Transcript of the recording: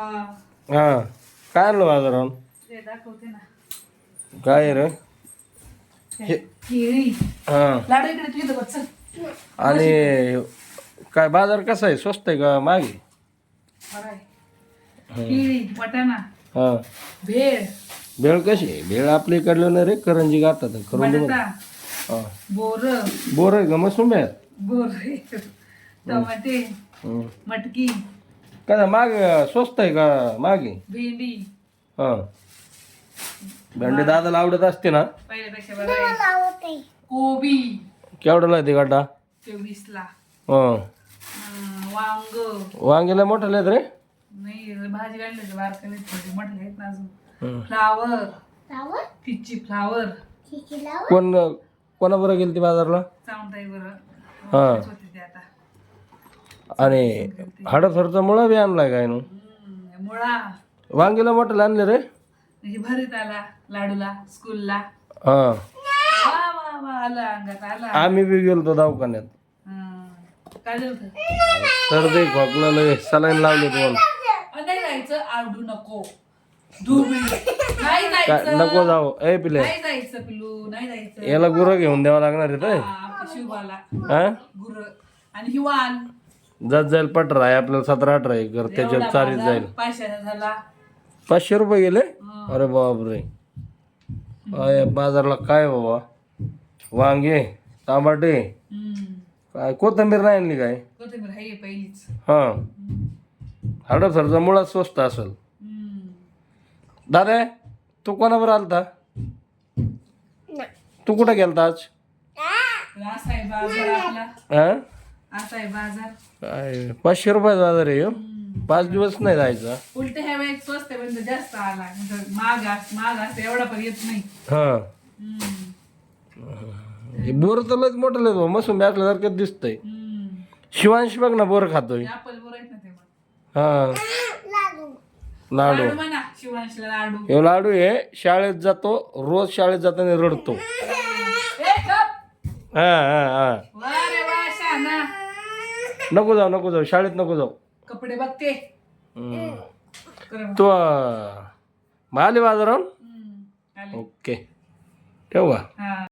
हा. काय आणलं बाजारावून ते दाखवते ना. काय रे? हे केळी. हा. लाडू इकडे तुझी बघ चल. आणि काय बाजार कसा आहे? स्वस्त आहे का मागे? बरं आहे. केळी वाटाणा हा. भेळ. भेळ कशी आहे? भेळ आपल्या इकडलं नाही रे करंजी गाठात करून दे बटाटा मला. हा. बोर. बोर आहे का? मग सुंब्या बोर टमाटे. मटकी. काय माग स्वस्त आहे का मागे? भेंडी. हा. भेंडी दादाला आवडत असते ना? पहिल्यापेक्षा बरं आहे. कोबी. केवढ्याला आहे ते गाठा चोवीसला हा. अं, वांग. वांगेला मोठा आहेत रे? नाही भाजी काढली बारकाले थोडी म्हटले आहेत ना अजून. हं. फ्लावर. तिची फ्लावर. कोण कोणाबरोबर गेली ती बाजारला? चावताई बरं हा. होते. आणि हाडाथरचा मुळा बी आणलाय काय नु? हम्म, मुळा. वांगेला मोठा आणले रे. म्हणजे भरीत आला लाडूला स्कूलला. हा. वा वा वा आला अंगात आला आम्ही बी गेलतो दवाखान्यात. हं. काय झालं होतं? सर्दी खोकला लय सलाईन लावले तुम्हाला. अं, नाही जायचं आरडू नको. नाही काय जायचं. नको जाऊ. ए पिले नाही जायचं पिलू नाही जायचं. याला गुरं घेऊन द्यावं लागणार आहे हा, आपल्या शिवबाला. हा? गुर. आणि हिवाल जात जाईल पटरा आहे आपल्याला सतरा अठरा एकर त्याच्यात एवढा चारीत बाजार जाईल झाला. पाचशे रुपये गेले? हं. अरे बापरे. अय बाजारला काय बाबा? वांगे टमाटे. काय कोथंबीर नाही आणली काय? कोथिंबीर आहे पहिलीच. हा. मुळात स्वस्त असेल. दादा तू कोणावर आलता? तू कुठं गेलता आज? हा? असा आहे बाजार काय पाचशे रुपयाचा बाजार आहे ह्यो. पाच दिवस नाही जायचा उलट ह्या वेळेस स्वस्त आहे म्हणजे जास्त आला नाहीतर महाग अस- महाग असं एवढा पण येत नाही हा हम्म. हे बोर तर लयच मोठं लय मसून असल्यासारखं दिसतंय हम्म. शिवांश बघ ना बोर खातोय ते apple बरं आहेत ना ते मग. हा लाडू लाडू म्हणा शिवांशला लाडू हे लाडू हे शाळेत जातो रोज शाळेत जाताना रडतो ए, गप! हा हा हा. नको जाऊ नको जाऊ शाळेत नको जाऊ कपडे बघते हम्म. तू अं, आली हम्म. आले. ओके ठेवू का हा